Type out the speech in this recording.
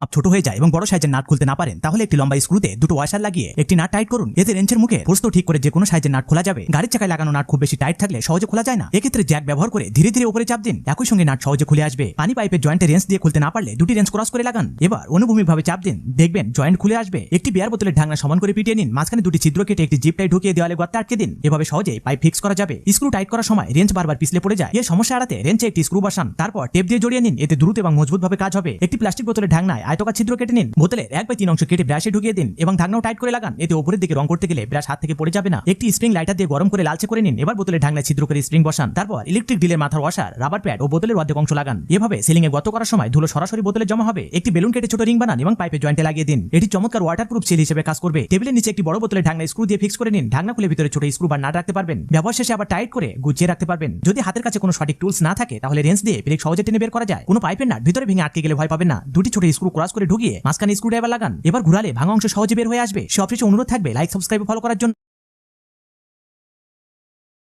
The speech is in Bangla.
আপ ছোট হয়ে যায় এবং বড় সাইজের নাট খুলতে না পারেন, তাহলে একটি লম্বা স্ক্রুতে দুটো ওয়াশার লাগিয়ে একটি নাট টাইট করুন। এতে রেঞ্চের মুখে প্রস্ত ঠিক করে যে কোনো সাইজের নাট খোলা যাবে। গাড়ির চাকায় লাগানো নাট খুব বেশি টাইট থাকলে সহজে খোলা যায় না। এক্ষেত্রে জ্যাক ব্যবহার করে ধীরে ধীরে উপরে চাপ দিন। একই সঙ্গে নাট সহজে খুলে আসবে। পানি পাইপের জয়েন্টে রেঞ্চ দিয়ে খুলতে না পারলে দুটি রেঞ্চ ক্রস করে লাগান। এবার অনুভূমিকভাবে চাপ দিন। দেখবেন জয়েন্ট খুলে আসবে। একটি বিয়ার বোতলের ঢাকনা সমান করে পিটিয়ে নিন। মাঝখানে দুটি ছিদ্র কেটে একটি জিপ টাই ঢুকিয়ে দেওয়ালে গর্তে আটকে দিন। এভাবে সহজে পাইপ ফিক্স করা যাবে। স্ক্রু টাইট করার সময় রেঞ্চ বারবার পিছলে পড়ে যায়। এই সমস্যা এড়াতে রেঞ্চে একটি স্ক্রু বসান। তারপর টেপ দিয়ে জড়িয়ে নিন। এতে দ্রুত এবং মজবুতভাবে কাজ হবে। একটি প্লাস্টিক বোতলের ঢাকনায় আয়তকার ছিদ্র কেটে নিন। বোতলের এক বাই তিন অংশ কেটে ব্রাশে ঢুকিয়ে দিন এবং ঢাকনাও টাইট করে লাগান। এতে উপরের দিকে রং করতে গেলে ব্রাশ হাত থেকে পড়ে যাবে না। একটি স্প্রিং লাইটার দিয়ে গরম করে লালচে করে নিন। এবার বোতলের ঢাকনায় ছিদ্র করে স্প্রিং বসান। তারপর ইলেকট্রিক ডিলের মাথার ওয়াশার রাবার প্যাড ও বোতলের অর্ধেক অংশ লাগান। এভাবে সিলিং এ গত করার সময় ধুলো সরাসরি বোতলে জমা হবে। একটি বেলুন কেটে ছোট রিং বানান এবং পাইপে জয়েন্টে লাগিয়ে দিন। এটি চমৎকার ওয়াটারপ্রুফ সিল হিসেবে কাজ করবে। টেবিলের নিচে একটি বড় বোতলের ঢাকনা স্ক্রু দিয়ে ফিক্স করে নিন। ঢাকনা খুলে ভিতরে ছোট স্ক্রু বা নাট রাখতে পারবেন। ব্যবহার শেষে আবার টাইট করে গুছিয়ে রাখতে পারবেন। যদি হাতের কাছে কোনো সঠিক টুলস না থাকে, তাহলে রেঞ্জ দিয়ে ব্রেক সহজে টেনে বের করা যায়। কোনো পাইপের নাট ভিতরে ভেঙে আটকে গেলে ভয় পাবেন না। দুটি ছোট স্ক্রু ক্রস করে ঢুকিয়ে মাঝখানে স্ক্রুড্রাইভার লাগান। এবার ঘুরালে ভাঙা অংশ সহজে বের হয়ে আসবে। সবশেষে অনুরোধ থাকবে লাইক সাবস্ক্রাইব ফলো করার জন্য।